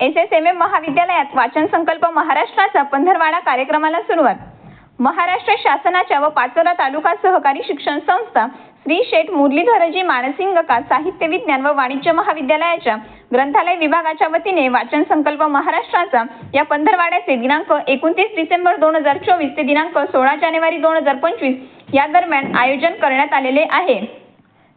S S M M महाविद्यालयात वाचन संकल्प महाराष्ट्राचा पंधरवाडा कार्यक्रमाला सुरुवात. महाराष्ट्र शासनाच्या व पाचोरा तालुका सहकारी शिक्षण संस्था श्री शेठ मुरलीधरजी मानसिंगका साहित्य विज्ञान व वाणिज्य महाविद्यालयाच्या ग्रंथालय विभागाच्या वतीने वाचन संकल्प महाराष्ट्राचा या पंधरवाड्याचे दिनांक एकोणतीस डिसेंबर दोन हजार चोवीस ते दिनांक सोळा जानेवारी दोन हजार पंचवीस या दरम्यान आयोजन करण्यात आलेले आहे.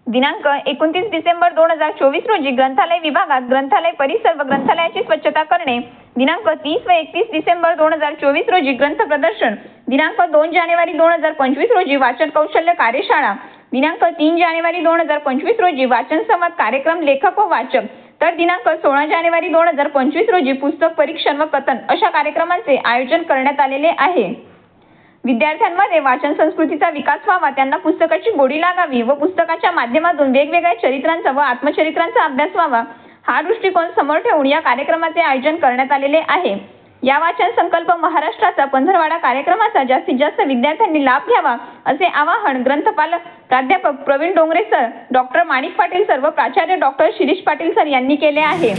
दिनांक एकोणतीस डिसेंबर दोन हजार चोवीस रोजी ग्रंथालय विभागात ग्रंथालय परिसर व ग्रंथालयाची स्वच्छता करणे. दिनांक तीस व एकतीस डिसेंबर दोन हजार चोवीस रोजी ग्रंथ प्रदर्शन. दिनांक दोन जानेवारी दोन हजार पंचवीस रोजी वाचन कौशल्य कार्यशाळा. दिनांक तीन जानेवारी दोन हजार पंचवीस रोजी वाचन संवाद कार्यक्रम लेखक व वाचक. तर दिनांक सोळा जानेवारी दोन हजार पंचवीस रोजी पुस्तक परीक्षण व कथन अशा कार्यक्रमांचे आयोजन करण्यात आलेले आहे. विद्यार्थ्यांमध्ये वाचन संस्कृतीचा विकास व्हावा त्यांना पुस्तकाची गोडी लागावी व पुस्तकाच्या माध्यमातून वेगवेगळ्या चरित्रांचा व आत्मचरित्रांचा अभ्यास व्हावा हा दृष्टिकोन समोर ठेवून या कार्यक्रमाचे आयोजन करण्यात आलेले आहे. या वाचन संकल्प महाराष्ट्राचा पंधरवाडा कार्यक्रमाचा जास्तीत जास्त विद्यार्थ्यांनी लाभ घ्यावा असे आवाहन ग्रंथपालक प्राध्यापक Pravin Dongre sir doctor Manik Patil sir व प्राचार्य डॉक्टर शिरीष पाटील सर यांनी केले आहे.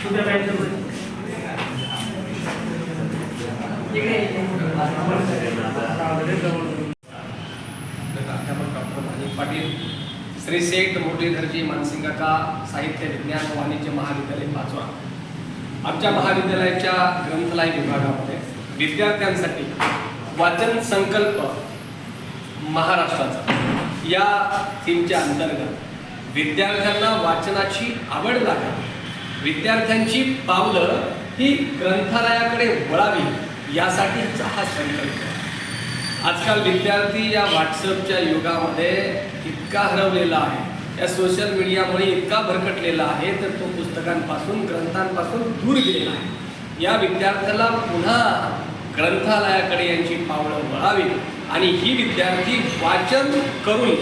प्राध्यापक डॉक्टर पाटील श्री शेठ मुरलीधरजी मानसिंगाका साहित्य विज्ञान वाणिज्य महाविद्यालय पाचवा. आमच्या महाविद्यालयाच्या ग्रंथालय विभागामध्ये विद्यार्थ्यांसाठी वाचन संकल्प महाराष्ट्राचा. या थीमच्या अंतर्गत विद्यार्थ्यांना वाचनाची आवड लागावी विद्यार्थ्यांची पावलं ही ग्रंथालयाकडे वळावी यासाठीचा हा संकल्प. आजकाल विद्यार्थी या व्हॉट्सअपच्या युगामध्ये इतका हरवलेला आहे. या सोशल मीडियामुळे इतका भरकटलेला आहे तर तो पुस्तकांपासून ग्रंथांपासून दूर गेलेला आहे. या विद्यार्थ्याला पुन्हा ग्रंथालयाकडे यांची पावलं वळावी आणि ही विद्यार्थी वाचन करून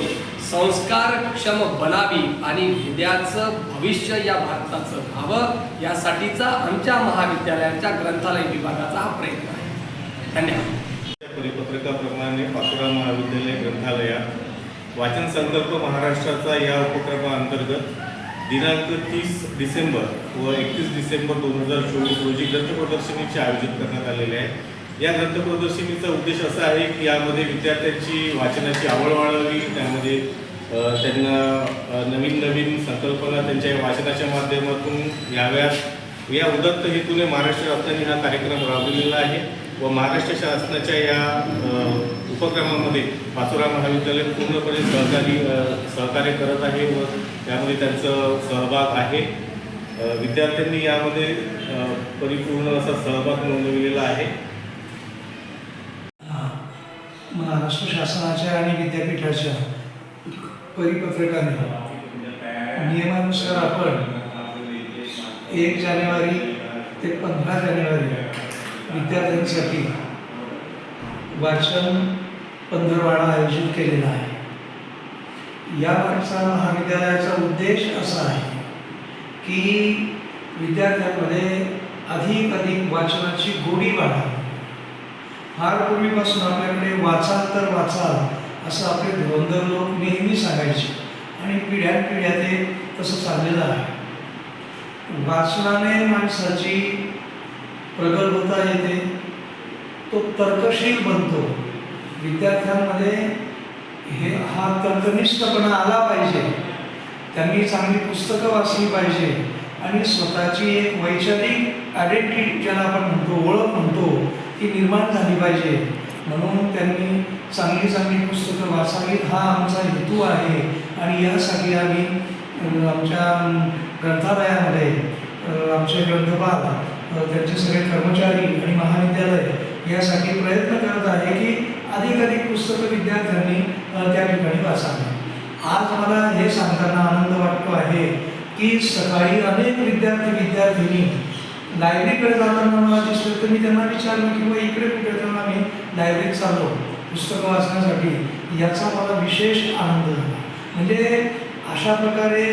संस्कारक्षम बनावी आणि विद्याचं भविष्य या भारताचं व्हावं यासाठीचा आमच्या महाविद्यालयाच्या ग्रंथालय विभागाचा हा प्रयत्न आहे. धन्यवाद. परिपत्रकाप्रमाणे पाचोरा महाविद्यालय ग्रंथालयात वाचन संकल्प महाराष्ट्राचा या उपक्रमाअंतर्गत दिनांक तीस डिसेंबर व एकतीस डिसेंबर दोन हजार चोवीस रोजी ग्रंथप्रदर्शनीचे आयोजित करण्यात आलेले आहे. या ग्रंथप्रदर्शनीचा उद्देश असा आहे की यामध्ये विद्यार्थ्यांची वाचनाची आवड वाढावी त्यामध्ये त्यांना नवीन नवीन संकल्पना त्यांच्या या वाचनाच्या माध्यमातून याव्यात या उदत्त हेतूने महाराष्ट्र शासनाने हा कार्यक्रम राबविलेला आहे व महाराष्ट्र शासनाच्या या उपक्रमामध्ये पाचोरा महाविद्यालय पूर्णपणे सहकारी सहकार्य करत आहे व त्यामध्ये त्यांचं सहभाग आहे. विद्यार्थ्यांनी यामध्ये परिपूर्ण असा सहभाग नोंदविलेला आहे. महाराष्ट्र शासनाच्या आणि विद्यापीठाच्या परिपत्रकाने नियमानुसार आपण एक जानेवारी ते पंधरा जानेवारी विद्यार्थ्यांसाठी वाचन पंधरवाडा आयोजित केलेला आहे. या मागचा महाविद्यालयाचा उद्देश असा आहे की विद्यार्थ्यांमध्ये अधिक अधिक वाचनाची गोडी वाढा. फार पूर्वीपासून आपल्याकडे वाचाल तर वाचाल असं आपले धुरंधर लोक नेहमी सांगायचे. आणि पिढ्यानपिढ्या ते तसं चाललेलं आहे. वाचनाने माणसाची प्रगल्भता येते. तो तर्कशील बनतो. विद्यार्थ्यांमध्ये हे हा तर्कनिष्ठपणा आला पाहिजे. त्यांनी चांगली पुस्तकं वाचली पाहिजे. आणि स्वतःची एक वैचारिक आयडेंटिटी ज्याला आपण म्हणतो ओळख म्हणतो ती निर्माण झाली पाहिजे. म्हणून त्यांनी चांगली चांगली पुस्तकं वाचावीत. हा आमचा हेतू आहे. आणि यासाठी आम्ही आमच्या ग्रंथालयामध्ये आमचे ग्रंथपाल त्यांचे सगळे कर्मचारी आणि महाविद्यालय यासाठी प्रयत्न करत आहे की अधिक अधिक पुस्तकं विद्यार्थ्यांनी त्या ठिकाणी वाचावी. आज मला हे सांगताना आनंद वाटतो आहे की सकाळी अनेक विद्यार्थी विद्यार्थिनी लायब्ररीकडे जाताना मला दिसलं तर मी त्यांना विचारलं की बा इकडे कुठे? तर आम्ही लायब्ररीत चाललो. पुस्तकं वाचण्यासाठी. याचा मला विशेष आनंद झाला. म्हणजे अशा प्रकारे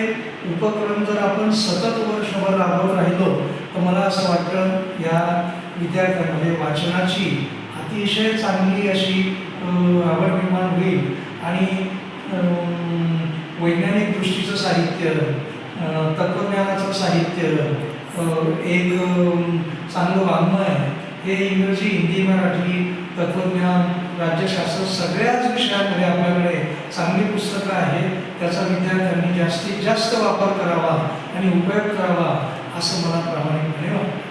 उपक्रम जर आपण सतत वर्षभर राबवत राहिलो तर मला असं वाटतं या विद्यार्थ्यांमध्ये वाचनाची अतिशय चांगली अशी आवड निर्माण होईल. आणि वैज्ञानिक दृष्टीचं साहित्य अ, तत्त्वज्ञानाचं साहित्य एक चांगलं वाङ्मय आहे. हे इंग्रजी हिंदी मराठी तत्त्वज्ञान राज्यशास्त्र सगळ्याच विषयामध्ये आपल्याकडे चांगली पुस्तकं आहेत. त्याचा विद्यार्थ्यांनी जास्तीत जास्त वापर करावा आणि उपयोग करावा असं मला प्रामाणिकपणे वाटतं.